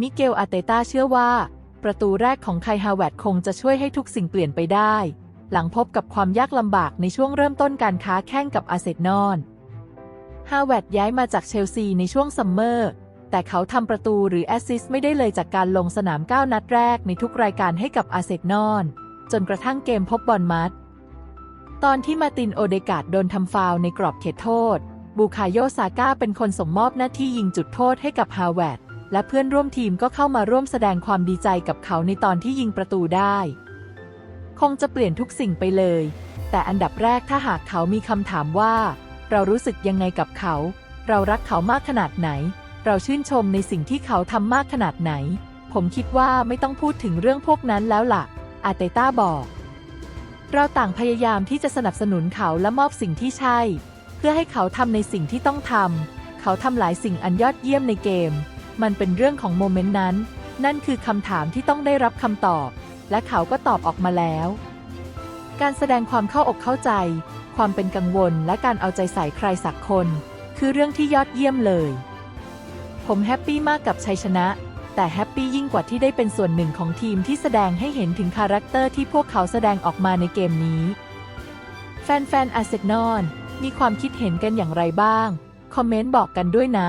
มิเกลอาเตต้าเชื่อว่า ประตูแรกของไคฮาวเวตคงจะช่วยให้ทุกสิ่งเปลี่ยนไปได้ หลังพบกับความยากลำบากในช่วงเริ่มต้นการค้าแข่งกับอาเซนอลฮาวเวตย้ายมาจากเชลซีในช่วงซัมเมอร์ แต่เขาทำประตูหรือแอสซิสต์ไม่ได้เลยจากการลงสนาม 9 นัดแรกในทุกรายการให้กับอาเซนอลจนกระทั่งเกมพบบอลมัด ตอนที่มาตินโอเดกาดโดนทำฟาวในกรอบเขตโทษ บูคาโยซาก้าเป็นคนส่งมอบหน้าที่ยิงจุดโทษให้กับฮาวเวต และเพื่อนร่วมทีมก็เข้ามาร่วมแสดงความดีใจกับเขาในตอนที่ยิงประตูได้ คงจะเปลี่ยนทุกสิ่งไปเลย แต่อันดับแรกถ้าหากเขามีคำถามว่า เรารู้สึกยังไงกับเขา เรารักเขามากขนาดไหน เราชื่นชมในสิ่งที่เขาทำมากขนาดไหน ผมคิดว่าไม่ต้องพูดถึงเรื่องพวกนั้นแล้วล่ะ อาเตต้าบอก เราต่างพยายามที่จะสนับสนุนเขาและมอบสิ่งที่ใช่ เพื่อให้เขาทำในสิ่งที่ต้องทำเขาทำหลายสิ่งอันยอดเยี่ยมในเกม มันเป็นเรื่องของโมเมนต์นั้น นั่นคือคำถามที่ต้องได้รับคำตอบ และเขาก็ตอบออกมาแล้ว การแสดงความเข้าอกเข้าใจ ความเป็นกังวลและการเอาใจใส่ใครสักคน คือเรื่องที่ยอดเยี่ยมเลย ผมแฮปปี้มากกับชัยชนะ แต่แฮปปี้ยิ่งกว่าที่ได้เป็นส่วนหนึ่งของทีมที่แสดงให้เห็นถึงคาแรคเตอร์ที่พวกเขาแสดงออกมาในเกมนี้ แฟนๆอาร์เซนอลมีความคิดเห็นกันอย่างไรบ้าง คอมเมนต์บอกกันด้วยนะ